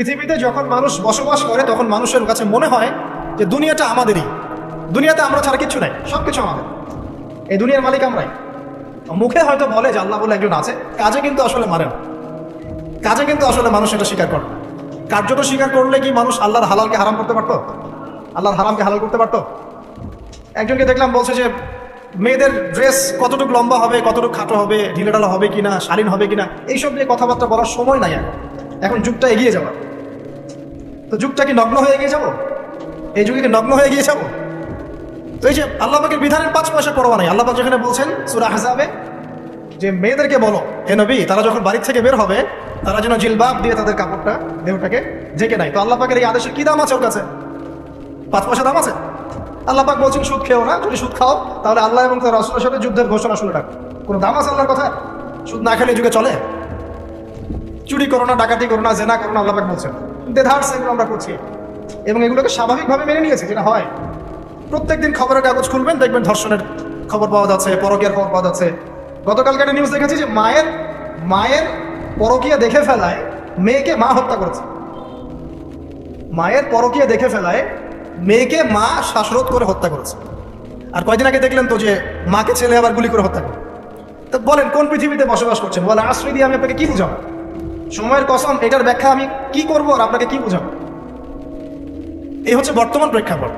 পৃথিবীতে যখন মানুষ বসবাস করে, তখন মানুষের কাছে মনে হয় যে দুনিয়াটা আমাদেরই। দুনিয়াতে আমরা ছাড়া কিছু নাই সব কিছু আমাদের। এই দুনিয়ার মালিক আমরাই। মুখে হয়তো বলে যে আল্লাহ বলে একজন আছে, কাজে কিন্তু আসলে মারে না। কাজে কিন্তু আসলে মানুষ এটা স্বীকার করে কার্যটা স্বীকার করলে কি মানুষ আল্লাহর হালালকে হারাম করতে পারতো? আল্লাহর হারামকে হালাল করতে পারতো? একজনকে দেখলাম বলছে যে, মেয়েদের ড্রেস কতটুকু লম্বা হবে, কতটুকু খাটো হবে, ঢিলেঢালা হবে কিনা, শালীন হবে কিনা? এইসব নিয়ে কথাবার্তা বলার সময় নাই এখন। এখন যুগটা এগিয়ে যাওয়া তো যুগটা কি নগ্ন হয়ে গিয়ে যাব? এই যুগে কি নগ্ন হয়ে এগিয়ে যাব? তো এই যে আল্লাহ পাকের বিধানের পাঁচ পয়সা পড়বা নাই। আল্লাহ যেখানে বলছেন, সুরা হাসাবে যে মেয়েদেরকে বলো, হে নবী, তারা যখন বাড়ির থেকে বের হবে, তারা যেন জিলবাব দিয়ে তাদের কাপড়টা, দেহটাকে ঢেকে নেয়। তো আল্লাহ পাকের এই আদেশের কি দাম আছে ওর কাছে? পাঁচ পয়সা দাম আছে? আল্লাহ পাক বলছেন, সুদ খেও না, যদি সুদ খাও, তাহলে আল্লাহ এবং তার রসুলের সাথে যুদ্ধের ঘোষণা শুনে রাখো। কোনো দাম আছে আল্লাহর কথা সুদ না খেলে যুগে চলে? চুরি করো না, ডাকাতি করো না, জেনা করো না, আল্লাহ পাক বলছেন। দেধার সেগুলো আমরা করছি। এবং এগুলোকে স্বাভাবিকভাবে মেনে নিয়েছে, যেটা হয়। প্রত্যেকদিন খবরের কাগজ খুলবেন, দেখবেন ধর্ষণের খবর পাওয়া যাচ্ছে, পরকীয়ার খবর পাওয়া যাচ্ছে। গতকালকে একটা নিউজ দেখেছি যে মায়ের মায়ের পরকীয়া দেখে ফেলায় মেয়েকে মা হত্যা করেছে। মায়ের পরকীয়া দেখে ফেলায় মেয়েকে মা শ্বাসরোধ করে হত্যা করেছে। আর কয়দিন আগে দেখলেন তো যে মাকে ছেলে আবার গুলি করে হত্যা করে। তো বলেন, কোন পৃথিবীতে বসবাস করছেন? বলে আশ্রয় দিয়ে আমি আপনাকে কি বুঝাবো? সময়ের কসম, এটার ব্যাখ্যা আমি কি করব আর আপনাকে কি বুঝাবো? এই হচ্ছে বর্তমান প্রেক্ষাপট।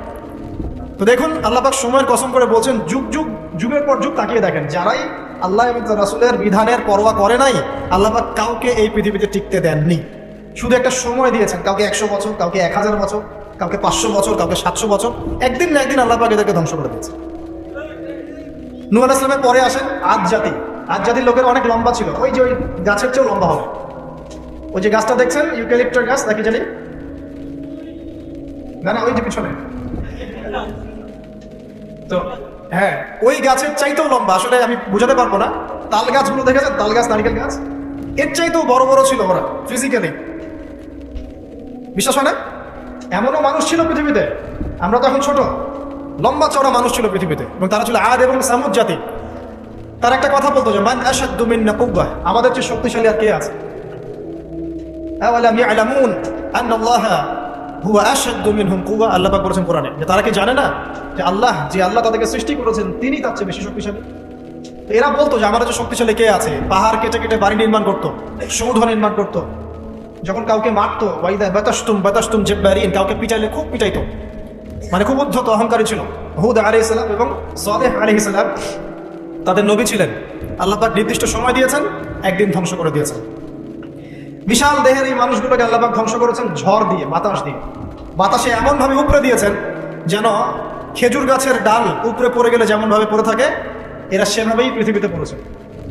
তো দেখুন আল্লাপাক সময়ের কসম করে বলছেন, যুগ যুগ, যুগের পর যুগ তাকিয়ে দেখেন। যারাই আল্লাহ এবং রাসুলের বিধানের পরোয়া করে নাই আল্লাপাক কাউকে এই পৃথিবীতে টিকতে দেননি। শুধু একটা সময় দিয়েছেন, কাউকে একশো বছর, কাউকে এক হাজার বছর, কাউকে পাঁচশো বছর, কাউকে সাতশো বছর, একদিন না একদিন আল্লাপাক এদেরকে ধ্বংস করে দিয়েছে আলাহ ইসলামের পরে আসেন আজ জাতি আজ জাতির লোকের অনেক লম্বা ছিল, ওই যে ওই গাছের চেয়েও লম্বা হবে। ওই যে গাছটা দেখছেন, ইউক্যালিপ্টার গাছ, নাকি জানি? না না, ওই যে পিছনে। তো হ্যাঁ ওই গাছের চাইতেও লম্বা, আসলে আমি বুঝাতে পারব না। তাল গাছগুলো দেখেছেন? তাল গাছ, নারিকেল গাছ? এর চাইতেও বড় বড় ছিল ওরা ফিজিক্যালি বিশ্বাস হয় না? এমনও মানুষ ছিল পৃথিবীতে। আমরা তো এখন ছোট। লম্বা চড়া মানুষ ছিল পৃথিবীতে। এবং তারা ছিল আদ এবং সামুদ জাতি। তার একটা কথা বলতো যে, মান আসাদ দুমিন না কুব্বা আমাদের চেয়ে শক্তিশালী আর কে আছে? আওয়ালাম ইয়ালামুন আন্নাল্লাহা হুয়া আশাদ্দু মিনহুম কুওয়া। আল্লাহ পাক বলেছেন কোরআনে। যে তারা কি জানে না যে আল্লাহ যে আল্লাহ তাদেরকে সৃষ্টি করেছেন তিনি তার চেয়ে বেশি শক্তিশালী? এরা বলতো যে আমাদের যে শক্তিশালী কে আছে? পাহাড় কেটে কেটে বাড়ি নির্মাণ করতো, সমুদ্র নির্মাণ করতো। যখন কাউকে মারতো, ওয়াইদা বাতাস্তুম বাতাস্তুম জেব্বারিন, কাউকে পিটাইলে খুব পিটাইতো। মানে খুব উদ্ধত অহংকারী ছিল। হুদ আলাইহিস সালাম এবং সালেহ আলাইহিস সালাম তাদের নবী ছিলেন। আল্লাহ নির্দিষ্ট সময় দিয়েছেন, একদিন ধ্বংস করে দিয়েছেন। বিশাল দেহের এই মানুষগুলোকে আল্লাপাক ধ্বংস করেছেন ঝড় দিয়ে, বাতাস দিয়ে। বাতাসে এমনভাবে উপরে দিয়েছেন যেন খেজুর গাছের ডাল উপরে পড়ে গেলে যেমনভাবে পড়ে থাকে, এরা সেভাবেই পৃথিবীতে পড়েছে।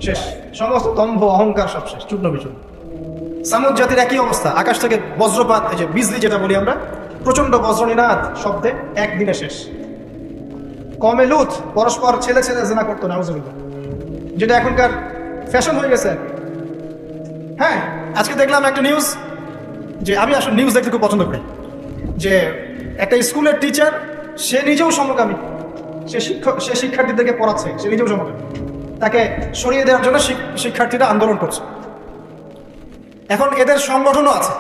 শেষ। সমস্ত দম্ভ অহংকার সব শেষ। চূর্ণ বিচূর্ণ। সামুদ জাতির একই অবস্থা। আকাশ থেকে বজ্রপাত, এই যে বিজলি যেটা বলি আমরা প্রচণ্ড বজ্রনীনাদ শব্দে একদিনে শেষ। কমে লুথ পরস্পর ছেলে ছেলে জেনা করতো, নাউজুবিল্লাহ। যেটা এখনকার ফ্যাশন হয়ে গেছে হ্যাঁ আজকে দেখলাম একটা নিউজ যে আমি আসলে নিউজ দেখতে খুব পছন্দ করি, যে একটা স্কুলের টিচার সে নিজেও সমকামী। সে শিক্ষক সে শিক্ষার্থীদেরকে পড়াচ্ছে, সে নিজেও সমকামী। তাকে সরিয়ে দেওয়ার জন্য শিক্ষার্থীরা আন্দোলন করছে। এখন এদের সংগঠনও আছে,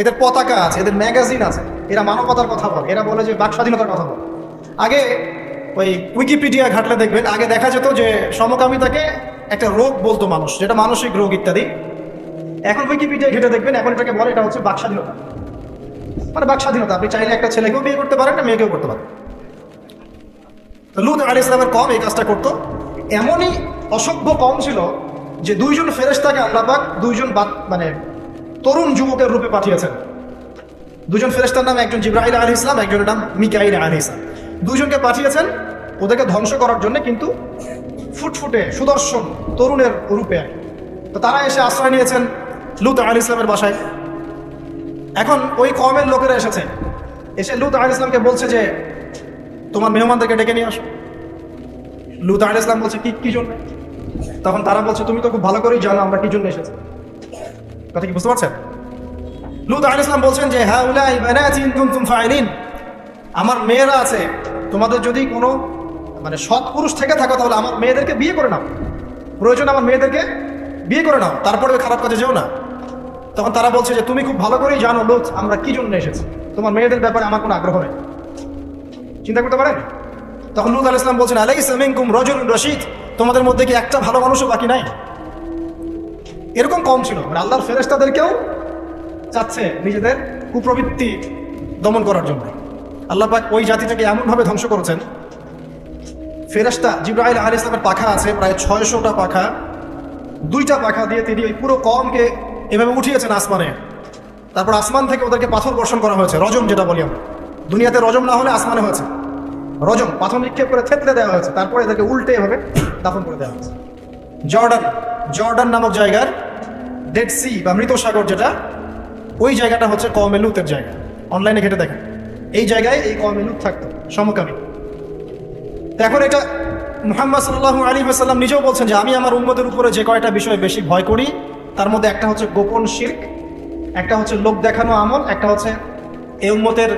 এদের পতাকা আছে, এদের ম্যাগাজিন আছে, এরা মানবতার কথা বলে, এরা বলে যে বাক স্বাধীনতার কথা বলে। আগে ওই উইকিপিডিয়া ঘাটলে দেখবেন, আগে দেখা যেত যে সমকামিতাকে একটা রোগ বলতো মানুষ, যেটা মানসিক রোগ ইত্যাদি। এখন উইকিপিডিয়া ঘেটে দেখবেন, এখন এটাকে বলে, এটা হচ্ছে বাক স্বাধীনতা মানে বাক স্বাধীনতা আপনি চাইলে একটা ছেলেকেও বিয়ে করতে পারেন, একটা মেয়েকেও করতে পারেন। লুত আলী ইসলামের কম এই কাজটা করতো। এমনই অসভ্য কম ছিল যে দুইজন ফেরেশতাকে আল্লাপাক দুইজন মানে তরুণ যুবকের রূপে পাঠিয়েছেন। দুজন ফেরেস্তার নাম একজন জিব্রাহিল আলী ইসলাম একজনের নাম মিকাইল আলী ইসলাম দুজনকে পাঠিয়েছেন ওদেরকে ধ্বংস করার জন্য, কিন্তু ফুটফুটে সুদর্শন তরুণের রূপে। তো তারা এসে আশ্রয় নিয়েছেন লুত আলী ইসলামের বাসায়। এখন ওই কমের লোকেরা এসেছে। এসে লুত আলী ইসলামকে বলছে যে, তোমার মেহমানদেরকে ডেকে নিয়ে আসো। লুত আলী ইসলাম বলছে, কি কি জন্য? তখন তারা বলছে, তুমি তো খুব ভালো করেই জানো আমরা কি জন্য এসেছি। কথা কি বুঝতে পারছেন? লুত আলী ইসলাম বলছেন যে হ্যাঁ উলাই ফাইলিন। আমার মেয়েরা আছে, তোমাদের যদি কোনো মানে সৎ পুরুষ থেকে থাকো, তাহলে আমার মেয়েদেরকে বিয়ে করে নাও। প্রয়োজন আমার মেয়েদেরকে বিয়ে করে নাও। তারপরে খারাপ কাজে যেও না। তখন তারা বলছে যে, তুমি খুব ভালো করেই জানো লোক আমরা কি জন্য এসেছি? তোমার মেয়েদের ব্যাপারে আমার কোনো আগ্রহ নেই। চিন্তা করতে পারেন? তখন লুত আল ইসলাম বলছেন আলাই সামিনকুম রজুল রশিদ, তোমাদের মধ্যে কি একটা ভালো মানুষও বাকি নাই? এরকম কম ছিল মানে আল্লাহর ফেরেস্তাদেরকেও চাচ্ছে নিজেদের কুপ্রবৃত্তি দমন করার জন্য। আল্লাহ পাক ওই জাতিটাকে এমনভাবে ধ্বংস করেছেন ফেরেস্তা জিব্রাহিল আল ইসলামের পাখা আছে, প্রায় ছয়শোটা পাখা, দুইটা পাখা দিয়ে তিনি ওই পুরো কমকে এভাবে উঠিয়েছেন আসমানে। তারপর আসমান থেকে ওদেরকে পাথর বর্ষণ করা হয়েছে, রজম যেটা বলি দুনিয়াতে রজম না হলে আসমানে হয়েছে। রজম, পাথর নিক্ষেপ করে থেতলে দেওয়া হয়েছে, তারপরে এদেরকে উল্টে এভাবে দাফন করে দেওয়া হয়েছে। জর্ডান জর্ডান নামক জায়গার ডেড সি বা মৃত সাগর যেটা, ওই জায়গাটা হচ্ছে কমে লুতের জায়গা। অনলাইনে ঘেটে দেখেন। এই জায়গায় এই কমে লুত থাকতো, সমকামী। এখন এটা মোহাম্মদ সাল্লাহ আলী সাল্লাম নিজেও বলছেন যে আমি আমার উন্মতের উপরে যে কয়টা বিষয় বেশি ভয় করি তার মধ্যে একটা হচ্ছে গোপন শির্ক, একটা হচ্ছে লোক দেখানো আমল, একটা হচ্ছে এই উন্মতের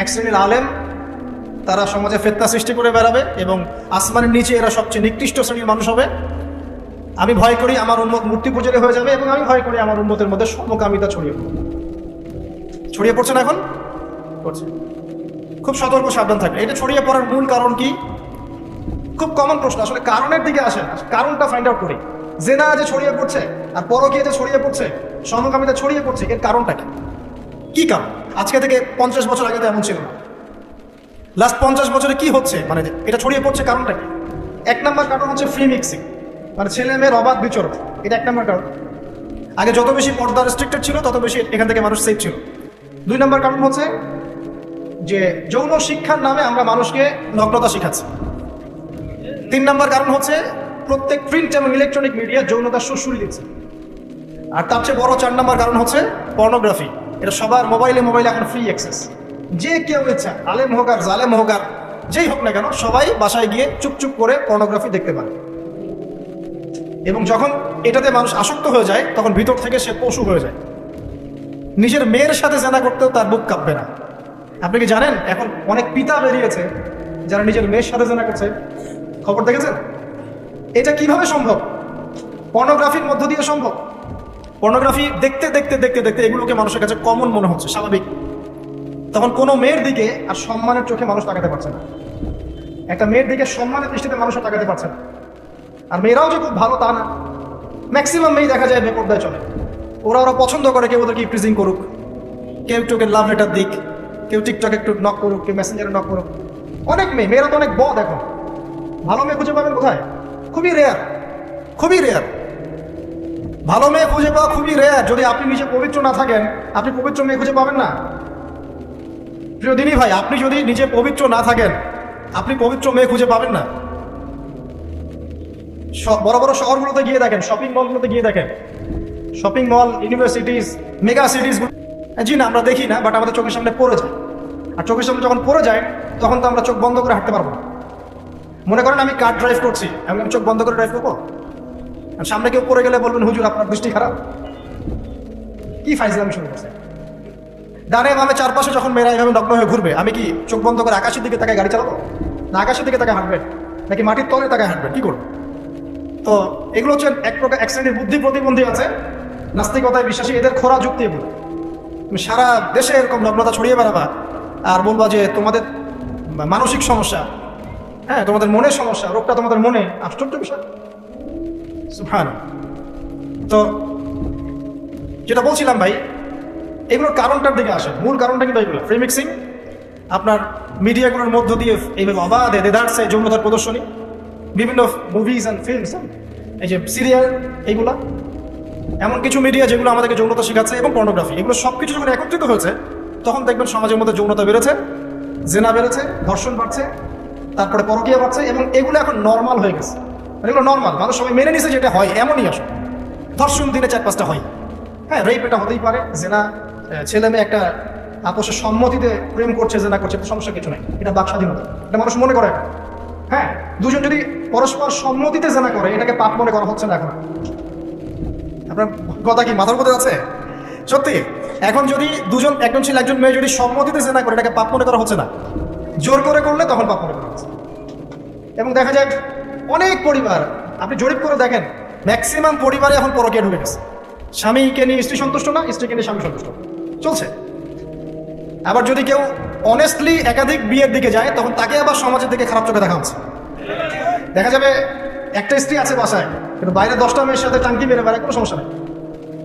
এক শ্রেণির আলেম। তারা সমাজে ফেতনা সৃষ্টি করে বেড়াবে এবং আসমানের নিচে এরা সবচেয়ে নিকৃষ্ট শ্রেণির মানুষ হবে। আমি ভয় করি আমার উন্মত মূর্তি পূজারে হয়ে যাবে এবং আমি ভয় করি আমার উন্মতের মধ্যে সমকামিতা ছড়িয়ে পড়বে। ছড়িয়ে পড়ছে না এখন? পড়ছে। খুব সতর্ক, সাবধান থাকবে। এটা ছড়িয়ে পড়ার মূল কারণ কি? খুব কমন প্রশ্ন। আসলে কারণের দিকে আসেন কারণটা ফাইন্ড আউট করি। জেনা যে ছড়িয়ে পড়ছে আর পরকীয় যে ছড়িয়ে পড়ছে, সমকামিতা ছড়িয়ে পড়ছে, এর কারণটা কি? কি কারণ? আজকে থেকে পঞ্চাশ বছর আগে তো এমন ছিল না। লাস্ট পঞ্চাশ বছরে কি হচ্ছে? মানে এটা ছড়িয়ে পড়ছে কারণটা কি? এক নম্বর কারণ হচ্ছে ফ্রি মিক্সিং মানে ছেলে মেয়ের অবাধ বিচরণ। এটা এক নম্বর কারণ। আগে যত বেশি পর্দা রেস্ট্রিক্টেড ছিল, তত বেশি এখান থেকে মানুষ সেফ ছিল। দুই নম্বর কারণ হচ্ছে যে যৌন শিক্ষার নামে আমরা মানুষকে নগ্নতা শিখাচ্ছি। তিন নম্বর কারণ হচ্ছে প্রত্যেক প্রিন্ট এবং ইলেকট্রনিক মিডিয়া যৌনতা সুশুরি দিচ্ছে। আর তার চেয়ে বড় চার নম্বর কারণ হচ্ছে পর্নোগ্রাফি এটা সবার মোবাইলে মোবাইলে এখন ফ্রি অ্যাক্সেস যে কেউ ইচ্ছা, আলেম হোক আর জালেম হোক আর যেই হোক না কেন, সবাই বাসায় গিয়ে চুপচুপ করে পর্নোগ্রাফি দেখতে পারে। এবং যখন এটাতে মানুষ আসক্ত হয়ে যায়, তখন ভিতর থেকে সে পশু হয়ে যায়। নিজের মেয়ের সাথে জানা করতেও তার বুক কাঁপবে না। আপনি কি জানেন, এখন অনেক পিতা বেরিয়েছে যারা নিজের মেয়ের সাথে জানা করছে? খবর দেখেছেন? এটা কীভাবে সম্ভব? পর্নোগ্রাফির মধ্য দিয়ে সম্ভব? পর্নোগ্রাফি দেখতে দেখতে দেখতে দেখতে এগুলোকে মানুষের কাছে কমন মনে হচ্ছে, স্বাভাবিক। তখন কোনো মেয়ের দিকে আর সম্মানের চোখে মানুষ তাকাতে পারছে না। একটা মেয়ের দিকে সম্মানের দৃষ্টিতে মানুষ আর তাকাতে পারছে না। আর মেয়েরাও যে খুব ভালো তা না। ম্যাক্সিমাম মেয়ে দেখা যায় বেপর্দায় চলে। ওরা ওরা পছন্দ করে, কেউ ওদেরকে প্রিজিং করুক। কেউ একটু লাভ লেটার দিক। কেউ টিকটক একটু নক করুক, কেউ মেসেঞ্জারে নক করুক। অনেক মেয়ে, মেয়েরা তো অনেক বদ এখন। ভালো মেয়ে খুঁজে পাবেন কোথায়? খুবই রেয়ার খুবই রেয়ার ভালো মেয়ে খুঁজে পাওয়া খুবই রেয়ার যদি আপনি নিজে পবিত্র না থাকেন, আপনি পবিত্র মেয়ে খুঁজে পাবেন না। প্রিয় দিনী ভাই, আপনি যদি নিজে পবিত্র না থাকেন, আপনি পবিত্র মেয়ে খুঁজে পাবেন না। বড় বড় শহরগুলোতে গিয়ে দেখেন শপিং মলগুলোতে গিয়ে দেখেন। Shopping mall universities mega cities জি না, আমরা দেখি না বাট আমাদের চোখের সামনে পড়ে যায়। আর চোখের সামনে যখন পড়ে যায়, তখন তো আমরা চোখ বন্ধ করে হাঁটতে পারব না। মনে করেন আমি কার ড্রাইভ করছি? আমি চোখ বন্ধ করে ড্রাইভ করব? সামনে কেউ পড়ে গেলে বলবেন, হুজুর, আপনার দৃষ্টি খারাপ। কি ফাইজলামি শুরু করছে? ডানে বামে চারপাশে যখন মেয়েরা এভাবে নগ্ন হয়ে ঘুরবে, আমি কি চোখ বন্ধ করে আকাশের দিকে তাকে গাড়ি চালাবো? না আকাশের দিকে তাকে হাঁটবে? নাকি মাটির তলে তাকে হাঁটবে? কি করব? তো এগুলো হচ্ছে এক প্রকার, এক শ্রেণির বুদ্ধি প্রতিবন্ধী আছে, নাস্তিকতায় বিশ্বাসী, এদের খোরা যুক্তি এগুলো। তুমি সারা দেশে এরকম নগ্নতা ছড়িয়ে বেড়াবা, আর বলবা যে তোমাদের মানসিক সমস্যা হ্যাঁ তোমাদের মনের সমস্যা, রোগটা তোমাদের মনে। আশ্চর্য বিষয়। তো, যেটা বলছিলাম ভাই, এগুলোর কারণটার দিকে আসে মূল কারণটা কিন্তু এগুলো। ফ্রি মিক্সিং আপনার মিডিয়াগুলোর মধ্য দিয়ে এইভাবে অবাধে দেদারসে যৌনতার প্রদর্শনী, বিভিন্ন মুভিজ অ্যান্ড ফিল্মস এই যে সিরিয়াল এইগুলা। এমন কিছু মিডিয়া যেগুলো আমাদেরকে যৌনতা শেখাচ্ছে এবং পর্নোগ্রাফি এগুলো সব কিছু যখন একত্রিত হয়েছে, তখন দেখবেন সমাজের মধ্যে যৌনতা বেড়েছে, জেনা বেড়েছে, ধর্ষণ বাড়ছে তারপরে পরকীয়া বাড়ছে এবং এগুলো এখন নর্মাল হয়ে গেছে। মানে এগুলো নর্মাল মানুষ সবাই মেনে নিছে যেটা হয় এমনই আসলে। ধর্ষণ দিনে চার পাঁচটা হয়। হ্যাঁ রেপ এটা হতেই পারে জেনা আহ, ছেলে মেয়ে একটা আপোষের সম্মতিতে প্রেম করছে জেনা করছে সমস্যা কিছু নাই। এটা বাক স্বাধীনতা। এটা মানুষ মনে করে। হ্যাঁ দুজন যদি পরস্পর সম্মতিতে জেনা করে এটাকে পাপ মনে করা হচ্ছে না এখন। আপনার কথা কি মাথার মধ্যে আছে? সত্যি? এখন যদি দুজন একজন ছেলে একজন মেয়ে যদি সম্মতিতে জেনা করে এটাকে পাপ মনে করা হচ্ছে না। জোর করে করলে তখন পাপ করা এবং দেখা যায় অনেক পরিবার, আপনি জরিপ করে দেখেন ম্যাক্সিমাম পরিবারে এখন পরকে ঢুকে গেছে। স্বামীকে নিয়ে স্ত্রী সন্তুষ্ট না, স্ত্রীকে নিয়ে স্বামী সন্তুষ্ট। চলছে। আবার যদি কেউ অনেস্টলি একাধিক বিয়ের দিকে যায়, তখন তাকে আবার সমাজের দিকে খারাপ চোখে দেখা হচ্ছে। দেখা যাবে একটা স্ত্রী আছে বাসায়, কিন্তু বাইরে দশটা মেয়ের সাথে টাঙ্কি মেরে বেড়ায় কোনো সমস্যা নেই।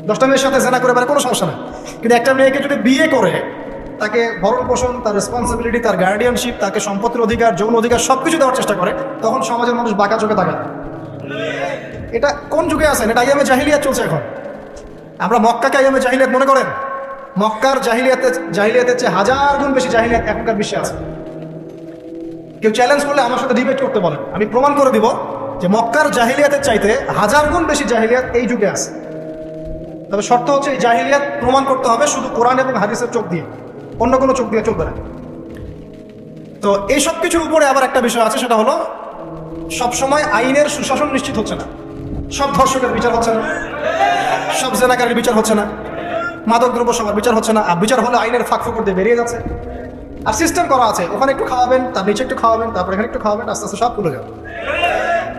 দশটা মেয়ের সাথে জেনা করে বেড়ায় কোনো সমস্যা নেই। কিন্তু একটা মেয়েকে যদি বিয়ে করে তাকে ভরণ পোষণ, তার রেসপন্সিবিলিটি তার গার্ডিয়ানশিপ তাকে সম্পত্তির অধিকার, যৌন অধিকার সব কিছু দেওয়ার চেষ্টা করে, তখন সমাজের মানুষ বাঁকা চোখে তাকায়। এটা কোন যুগে আছেন এটা আইয়ামে জাহিলিয়াত চলছে এখন। আমরা মক্কাকে আইয়ামে জাহিলিয়াত মনে করেন? মক্কার জাহিলিয়াতে, জাহিলিয়াতের চেয়ে হাজার গুণ বেশি জাহিলিয়াত এখনকার বিশ্বে আছে। কেউ চ্যালেঞ্জ করলে আমার সাথে ডিবেট করতে বলেন। আমি প্রমাণ করে দিব যে মক্কার জাহিলিয়াতের চাইতে হাজার গুণ বেশি জাহিলিয়াত এই যুগে আছে। তবে শর্ত হচ্ছে এই জাহিলিয়াত প্রমাণ করতে হবে শুধু কোরআন এবং হাদিসের চোখ দিয়ে। অন্য কোনো চোখ দিয়ে চলবে না। তো এই সব কিছুর উপরে আবার একটা বিষয় আছে, সেটা হলো সবসময় আইনের সুশাসন নিশ্চিত হচ্ছে না। সব ধর্ষকের বিচার হচ্ছে না। সব জেনাকারের বিচার হচ্ছে না। মাদক দ্রব্য সবার বিচার হচ্ছে না। আর বিচার হলে আইনের ফাঁক ফোকর দিয়ে বেরিয়ে যাচ্ছে। আর সিস্টেম করা আছে, ওখানে একটু খাওয়াবেন, তার নিচে একটু খাওয়াবেন, তারপর এখানে একটু খাওয়াবেন, আস্তে আস্তে সব তুলে যাবে।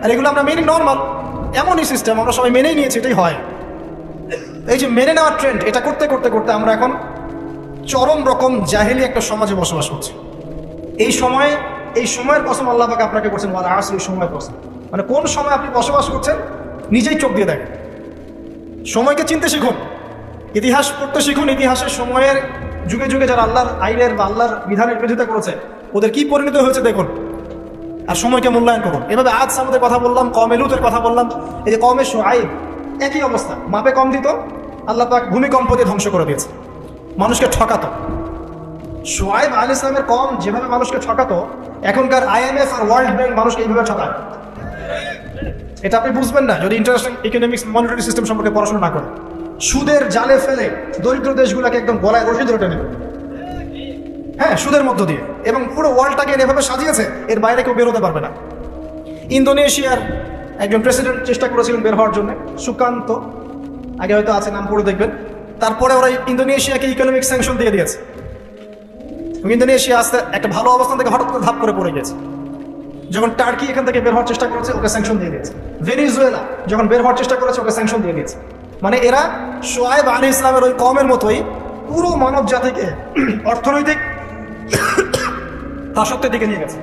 আর এগুলো আমরা মেনে নর্মাল এমনই সিস্টেম আমরা সবাই মেনেই নিয়েছি, এটাই হয়। এই যে মেনে নেওয়ার ট্রেন্ড এটা করতে করতে করতে আমরা এখন চরম রকম জাহেলি একটা সমাজে বসবাস করছে। এই সময়ে, এই সময়ের কসম আল্লাহ পাক আপনাকে করছেন ওয়ালা এই সময়ের কসম। মানে কোন সময় আপনি বসবাস করছেন, নিজেই চোখ দিয়ে দেখেন। সময়কে চিনতে শিখুন, ইতিহাস পড়তে শিখুন, ইতিহাসের সময়ের যুগে যুগে যারা আল্লাহর আইনের বা আল্লাহর বিধানের বিরোধিতা করেছে, ওদের কি পরিণত হয়েছে দেখুন। আর সময়কে মূল্যায়ন করুন। এভাবে আজ সামুদের কথা বললাম কমে লুতের কথা বললাম, এই যে কমে সোয়াইব একই অবস্থা। মাপে কম দিত, আল্লাহ পাক ভূমিকম্প দিয়ে ধ্বংস করে দিয়েছে। মানুষকে ঠকাতো। সোয়াইব আল ইসলামের কম যেভাবে মানুষকে ঠকাতো, এখনকার আইএমএফ আর ওয়ার্ল্ড ব্যাংক মানুষকে এইভাবে ঠকায়। এটা আপনি বুঝবেন না যদি ইন্টারন্যাশনাল ইকোনমিক্স মনিটারি সিস্টেম সম্পর্কে পড়াশোনা না করেন। সুদের জালে ফেলে দরিদ্র দেশগুলোকে একদম গলায় রশি ধরে টেনে হ্যাঁ সুদের মধ্য দিয়ে। এবং পুরো ওয়ার্ল্ডটাকে এভাবে সাজিয়েছে, এর বাইরে কেউ বেরোতে পারবে না। ইন্দোনেশিয়ার একজন প্রেসিডেন্ট চেষ্টা করেছিলেন বের হওয়ার জন্য, সুকান্ত। আগে হয়তো আছে, নাম পড়ে দেখবেন। তারপরে ওরা ইন্দোনেশিয়াকে ইকোনমিক স্যাংশন দিয়ে দিয়েছে। ইন্দোনেশিয়া আস্তে একটা ভালো অবস্থান থেকে হঠাৎ করে ধাপ করে পড়ে গেছে। যখন টার্কি এখান থেকে বের হওয়ার চেষ্টা করেছে, ওকে স্যাংশন দিয়ে দিয়েছে। ভেনিজুয়েলা যখন বের হওয়ার চেষ্টা করেছে, ওকে স্যাংশন দিয়ে দিয়েছে। মানে এরা সোয়েব আলী ইসলামের ওই কমের মতোই পুরো মানব জাতিকে অর্থনৈতিক দাসত্বের দিকে নিয়ে গেছে।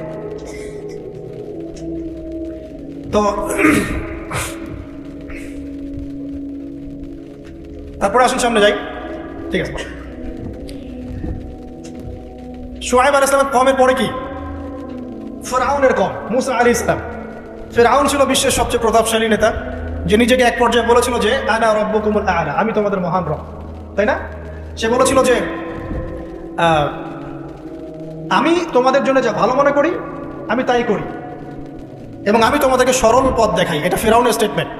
তো তারপরে আসুন, সামনে যাই। ঠিক আছে সোহেব আল ইসলামের কমের পরে কি? ফেরাউনের কম, মুসা আলী ইসলাম ফেরাউন ছিল বিশ্বের সবচেয়ে প্রতাপশালী নেতা, যে নিজেকে এক পর্যায়ে বলেছিল যে, আনা রব্য কুমুল আনা আমি তোমাদের মহান রব। তাই না? সে বলেছিল যে আমি তোমাদের জন্য যা ভালো মনে করি, আমি তাই করি। এবং আমি তোমাদেরকে সরল পথ দেখাই। এটা ফেরাউনের স্টেটমেন্ট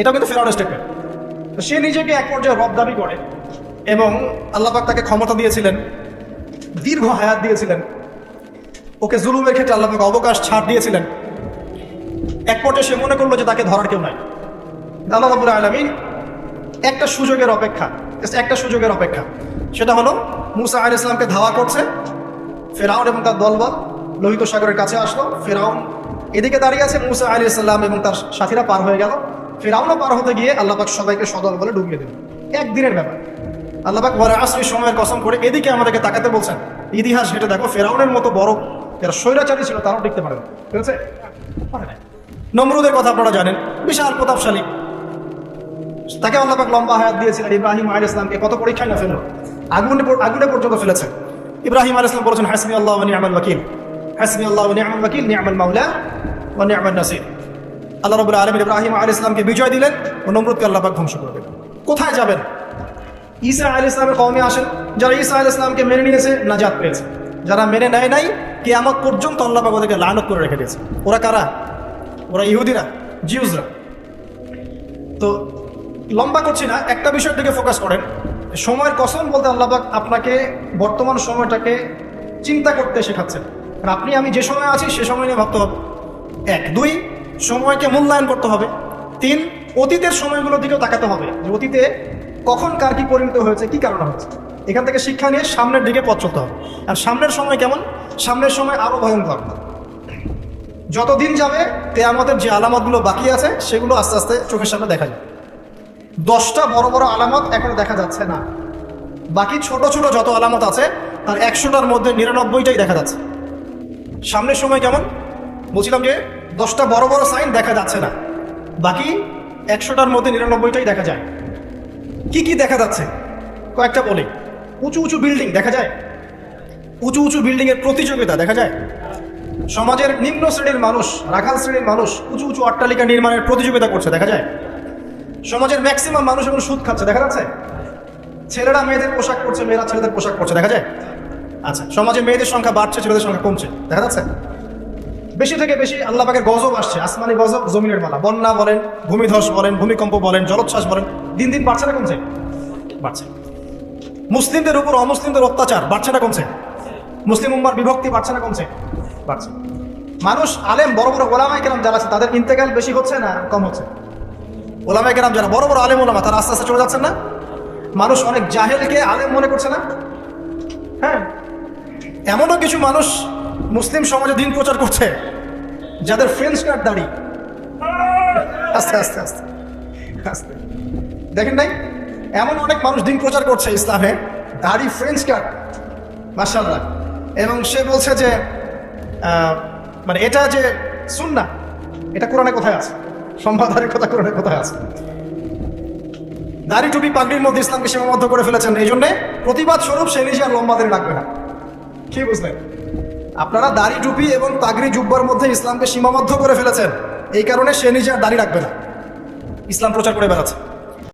এটাও কিন্তু ফেরাউনের স্টেটমেন্ট সে নিজেকে এক পর্যায়ে রব দাবি করে এবং আল্লাপাক তাকে ক্ষমতা দিয়েছিলেন, দীর্ঘ হায়াত দিয়েছিলেন। ওকে জুলুমের ক্ষেত্রে আল্লাপাক অবকাশ ছাড় দিয়েছিলেন। এক পর্যায়ে সে মনে করল যে তাকে ধরার কেউ নাই। আল্লাহ রাবুল আলমিন একটা সুযোগের অপেক্ষা একটা সুযোগের অপেক্ষা। সেটা হলো, মুসা আল ইসলামকে ধাওয়া করছে, ফেরাউন এবং তার দলবল লোহিত সাগরের কাছে আসলো, ফেরাউন এদিকে দাঁড়িয়ে আছে, মুসা আলী ইসলাম এবং তার সাথীরা পার হয়ে গেল। ফেরাউনও পার হতে গিয়ে আল্লাপাক সবাইকে সদল বলে ডুবিয়ে দিল একদিনের ব্যাপার। আল্লাপাক বলে আসরি সময়ের কসম করে এদিকে আমাদেরকে তাকাতে বলছেন, ইতিহাস ঘেটে দেখো, ফেরাউনের মতো বড় যারা স্বৈরাচারী ছিল তারাও না। ঠিক আছে? পারে। নমরুদের কথা আপনারা জানেন, বিশাল প্রতাপশালী। তাকে আল্লাপাক লম্বা হায়াত দিয়েছিলেন, ইব্রাহিম আল ইসলামকে কত পরীক্ষায় না ফেলল। আগুনে আগুনে পর্যন্ত ফেলেছে ইব্রাহিম আল ইসলাম বলেছেন হাসমি আল্লাহ নিয়ামাল ওয়াকিল। হাসমি আল্লাহ নিয়ামাল ওয়াকিল, নিয়ামাল মাউলা ও নিয়ামাল নাসির। আল্লাহ রবুল্লা আলমিন ইব্রাহিম আল ইসলামকে বিজয় দিলেন ও নমরুদকে আল্লাপাক ধ্বংস করে দিলেন। কোথায় যাবেন? ঈসা আল ইসলামের কমে আসেন, যারা ঈসা আল ইসলামকে মেনে নিয়েছে, নাজাত পেয়েছে। যারা মেনে নেয় নাই, কেয়ামত পর্যন্ত আল্লাপাক ওদেরকে লানত করে রেখে দিয়েছে। ওরা কারা? ওরা ইহুদিরা জিউজরা তো লম্বা করছি না, একটা বিষয়ের দিকে ফোকাস করেন। সময়ের কসম বলতে আল্লাহবাক আপনাকে বর্তমান সময়টাকে চিন্তা করতে শেখাচ্ছেন। আর আপনি, আমি যে সময় আছি, সে সময় নিয়ে ভাবতে হবে। এক, দুই সময়কে মূল্যায়ন করতে হবে। তিন, অতীতের সময়গুলোর দিকেও তাকাতে হবে যে অতীতে কখন কার কি পরিণত হয়েছে, কি কারণে হয়েছে। এখান থেকে শিক্ষা নিয়ে সামনের দিকে পথ চলতে হবে। আর সামনের সময় কেমন? সামনের সময় আরও ভয়ঙ্কর। যতদিন যাবে তে আমাদের যে আলামতগুলো বাকি আছে, সেগুলো আস্তে আস্তে চোখের সামনে দেখা যায় দশটা বড় বড় আলামত এখনও দেখা যাচ্ছে না। বাকি ছোট ছোট যত আলামত আছে, তার একশোটার মধ্যে নিরানব্বইটাই দেখা যাচ্ছে। সামনের সময় কেমন? বলছিলাম যে দশটা বড় বড় সাইন দেখা যাচ্ছে না। বাকি একশোটার মধ্যে নিরানব্বইটাই দেখা যায়। কি কি দেখা যাচ্ছে? কয়েকটা বলি। উঁচু উঁচু বিল্ডিং দেখা যায়। উঁচু উঁচু বিল্ডিং এর প্রতিযোগিতা দেখা যায়। সমাজের নিম্ন শ্রেণির মানুষ, রাখাল শ্রেণির মানুষ উঁচু উঁচু অট্টালিকা নির্মাণের প্রতিযোগিতা করছে, দেখা যায়। সমাজের ম্যাক্সিমাম মানুষ এখন সুদ খাচ্ছে, দেখা যাচ্ছে? ছেলেরা মেয়েদের পোশাক পরছে, মেয়েরা ছেলেদের পোশাক পরছে, দেখা যায়? আচ্ছা সমাজে মেয়েদের সংখ্যা বাড়ছে, ছেলেদের সংখ্যা কমছে, দেখা যাচ্ছে? বেশি থেকে বেশি আল্লাহ পাকের গজব আসছে, আসমানি গজব, জমিনের মালা। বন্যা বলেন, ভূমিধস বলেন, ভূমিকম্প বলেন, জলোচ্ছ্বাস বলেন, দিন দিন বাড়ছে না কমছে? বাড়ছে। মুসলিমদের উপর অমুসলিমদের অত্যাচার বাড়ছে না কমছে? মুসলিম উম্মার বিভক্তি বাড়ছে না কমছে? বাড়ছে। মানুষ, আলেম, বড় বড় ওলামাই কেরাম যারা আছে, তাদের ইন্তেকাল বেশি হচ্ছে না কম হচ্ছে? ওলামাই কেরাম যারা বড় বড় আলেম ওলামা, তারা আস্তে আস্তে চলে যাচ্ছেন না? মানুষ অনেক জাহেলকে আলেম মনে করছে না? হ্যাঁ। এমনও কিছু মানুষ মুসলিম সমাজে দিন প্রচার করছে। যাদের ফ্রেন্ডস কার্ড দাড়ি। আস্তে আস্তে আস্তে আস্তে। দেখেন নাই? এমন অনেক মানুষ দিন প্রচার করছে ইসলামে, দাড়ি ফ্রেন্ডস কার্ড মার্শাল্লাহ এবং সে বলছে যে মানে এটা যে শুন না এটা কোরআনে কোথায় আছে। সম্বাদারের কথা কোরআনে কোথায় আছে। দাড়ি টুপি পাগড়ির মধ্যে ইসলামকে সীমাবদ্ধ করে ফেলেছেন। এই জন্যে প্রতিবাদ স্বরূপ সে নিজে আর লম্বা দাড়ি রাখবে না। কি বুঝলেন? আপনারা দাড়ি টুপি এবং পাগড়ি জুব্বার মধ্যে ইসলামকে সীমাবদ্ধ করে ফেলেছেন। এই কারণে সে নিজে আর দাড়ি রাখবে না। ইসলাম প্রচার করে বেড়াচ্ছে।